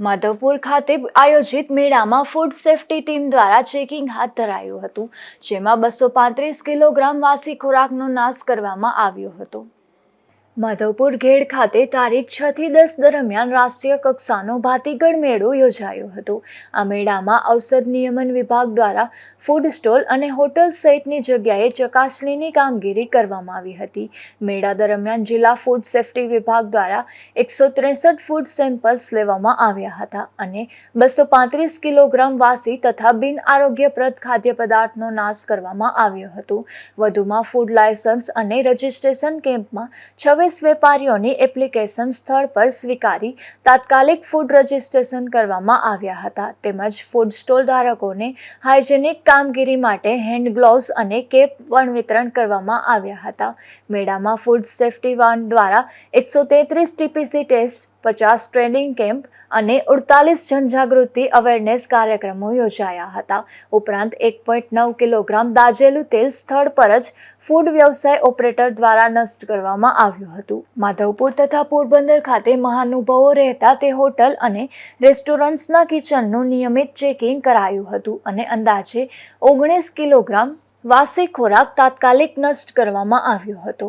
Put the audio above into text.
માધવપુર ખાતે આયોજિત મેળામાં ફૂડ સેફ્ટી ટીમ દ્વારા ચેકિંગ હાથ ધરાયું હતું, જેમાં બસો પાંત્રીસ કિલોગ્રામ વાસી ખોરાકનો નાશ કરવામાં આવ્યો હતો. માધવપુર ઘેડ ખાતે તારીખ છ થી દસ દરમિયાન રાષ્ટ્રીય કક્ષાનો ભાતીગળ મેળો યોજાયો હતો. આ મેળામાં ઔષધ નિયમન વિભાગ દ્વારા ફૂડ સ્ટોલ અને હોટલ સહિતની જગ્યાએ ચકાસણીની કામગીરી કરવામાં આવી હતી. મેળા દરમિયાન જિલ્લા ફૂડ સેફ્ટી વિભાગ દ્વારા એકસો ત્રેસઠ ફૂડ સેમ્પલ્સ લેવામાં આવ્યા હતા અને બસો પાંત્રીસ કિલોગ્રામ વાસી તથા બિન આરોગ્યપ્રદ ખાદ્ય પદાર્થનો નાશ કરવામાં આવ્યો હતો. વધુમાં ફૂડ લાયસન્સ અને રજિસ્ટ્રેશન કેમ્પમાં છવ્વીસ વેપારીઓની એપ્લિકેશન સ્થળ પર સ્વીકારી તાત્કાલિક ફૂડ રજિસ્ટ્રેશન કરવામાં આવ્યા હતા. તેમજ ફૂડ સ્ટોલ ધારકોને હાઇજેનિક કામગીરી માટે હેન્ડ ગ્લોવ્સ અને કેપ પણ વિતરણ કરવામાં આવ્યા હતા. મેળામાં ફૂડ સેફ્ટી વાન દ્વારા એકસો તેત્રીસ ટીપીસી ટેસ્ટ પચાસ ટ્રેનિંગ કેમ્પ અને અડતાલીસ જનજાગૃતિ અવેરનેસ કાર્યક્રમો યોજાયા હતા. ઉપરાંત એક પોઈન્ટ નવ કિલોગ્રામ દાજેલું તેલ સ્થળ પર જ ફૂડ વ્યવસાય ઓપરેટર દ્વારા નષ્ટ કરવામાં આવ્યું હતું. માધવપુર તથા પોરબંદર ખાતે મહાનુભાવો રહેતા તે હોટલ અને રેસ્ટોરન્ટ્સના કિચનનું નિયમિત ચેકિંગ કરાયું હતું અને અંદાજે ઓગણીસ કિલોગ્રામ વાસી ખોરાક તાત્કાલિક નષ્ટ કરવામાં આવ્યો હતો.